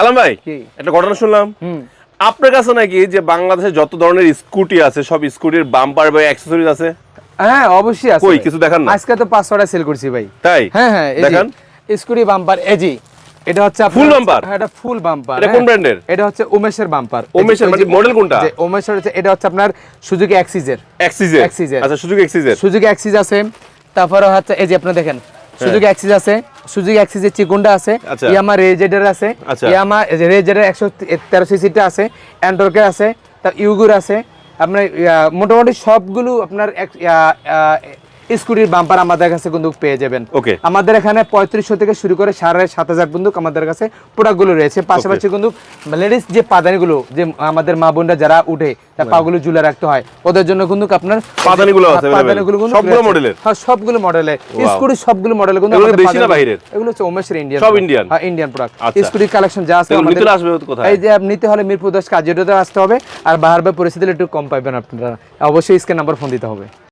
কালাম ভাই একটা ঘটনা শুনলাম। আপনার কাছে নাকি যে বাংলাদেশে যত ধরনের স্কুটি আছে সব স্কুটির বাম্পার বা অ্যাক্সেসরিজ আছে? হ্যাঁ অবশ্যই আছে। কই, কিছু দেখান না। আজকে তো পাঁচ ছটা সেল করছি ভাই। তাই? হ্যাঁ হ্যাঁ দেখান। স্কুটি বাম্পার এজি এটা হচ্ছে Full bumper? হ্যাঁ এটা ফুল বাম্পার এটা কোন এর? এটা হচ্ছে উমেশের বাম্পার উমেশের মানে মডেল কোনটা? যে উমেশের হচ্ছে এটা হচ্ছে আপনার সুজুকি অ্যাক্সিজের এক্সিজের Axis-এর। আচ্ছা সুযোগ এক্সিজের সুজুকি অ্যাক্সিস আছে। তারপরে হচ্ছে এই যে আপনি দেখেন সুজুকি অ্যাক্সিস আছে। সুজুকি অ্যাক্সিসের চিকুনটা আছে আচ্ছা। ইয়ামা রেজেডার আছে আচ্ছা। ইয়ামা রেজেডার একশো তেরো সিসিটা আছে অ্যান্ড্রকের আছে তা ইউগুর আছে আপনার মোটামুটি সবগুলো আপনার স্কুটির বাম্পার আমাদের কাছে কিন্তু পেয়ে যাবেন Okay. আমাদের এখানে পঁয়ত্রিশশো থেকে শুরু করে সাড়ে সাত হাজার বন্দুক আমাদের কাছে প্রোডাক্টগুলো রয়েছে পাশাপাশি কিন্তু লেডিস যে পাদানিগুলো যে আমাদের মা বোনরা যারা উঠে তার পাগুলো ঝুলে রাখতে হয় ওদের জন্য কিন্তু আপনার পাদানিগুলো আছে পাদানিগুলো কিন্তু সবগুলো মডেলের? হ্যাঁ সবগুলো Wow. স্কুটি সবগুলো মডেলের কিন্তু এগুলো আমাদের দেশি না বাইরের? এগুলো হচ্ছে ওমেশের ইন্ডিয়ান সব Indian? হ্যাঁ ইন্ডিয়ান প্রোডাক্ট। স্কুটি কালেকশন যা আছে নিতে আসবে কোথায়? এই যে নিতে হলে মিরপুর আসতে হবে আর বাহার বা পরিস্থিতি একটু কম পাবেন আপনারা অবশ্যই স্ক্যান নাম্বার ফোন দিতে হবে